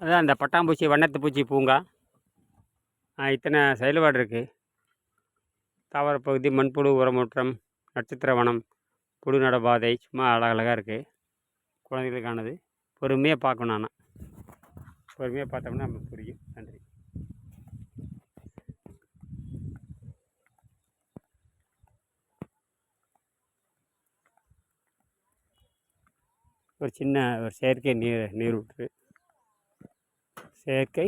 அதான் அந்த பட்டாம்பூச்சி வண்ணத்து பூச்சி பூங்கா இத்தனை செயல்பாடு இருக்குது தாவரப்பகுதி மண்புழு உரமூற்றம் நட்சத்திர வனம் புழு நடபாதை சும்மா அழகழகாக இருக்குது குழந்தைகளுக்கானது பொறுமையாக பார்க்கணும் ஆனால் பொறுமையாக பார்த்தோம்னா நமக்கு புரியும். நன்றி. ஒரு சின்ன ஒரு செயற்கை நீர் நீரூற்று. செயற்கை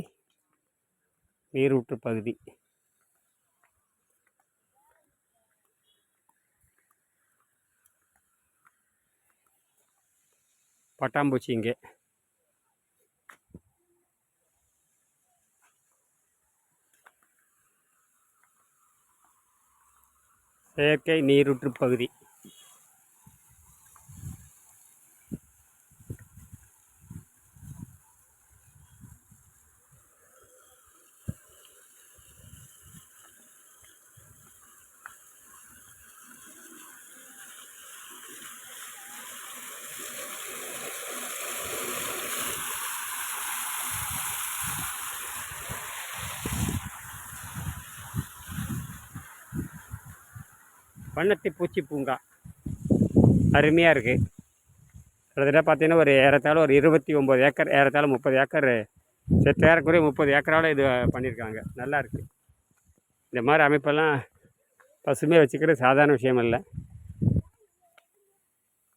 நீரூற்று பகுதி. பட்டாம்பூச்சி இங்கே. செயற்கை நீரூற்று பகுதி. வண்ணத்தி பூச்சி பூங்கா. அருமையாக இருக்குது கிட்டத்தட்ட பார்த்தீங்கன்னா ஒரு ஏறத்தாழ ஒரு இருபத்தி ஒம்பது ஏக்கர் ஏறத்தாழ முப்பது ஏக்கர் செத்த ஏறக்குறைய முப்பது ஏக்கரால் இது பண்ணியிருக்காங்க நல்லா இருக்குது இந்த மாதிரி அமைப்பெல்லாம் பசுமையாக வச்சுக்கிறது சாதாரண விஷயம் இல்லை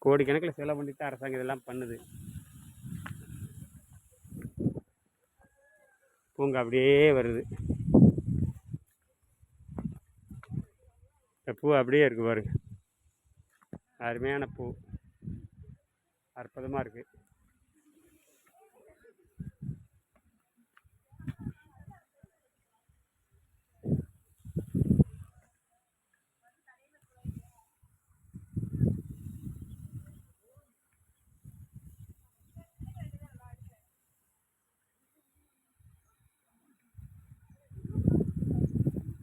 கோடிக்கணக்கில் செலவு பண்ணிட்டு அரசாங்கம் இதெல்லாம் பண்ணுது. பூங்கா அப்படியே வருது. இந்த பூ அப்படியே இருக்குது பாருங்கள் அருமையான பூ. அற்புதமாக இருக்குது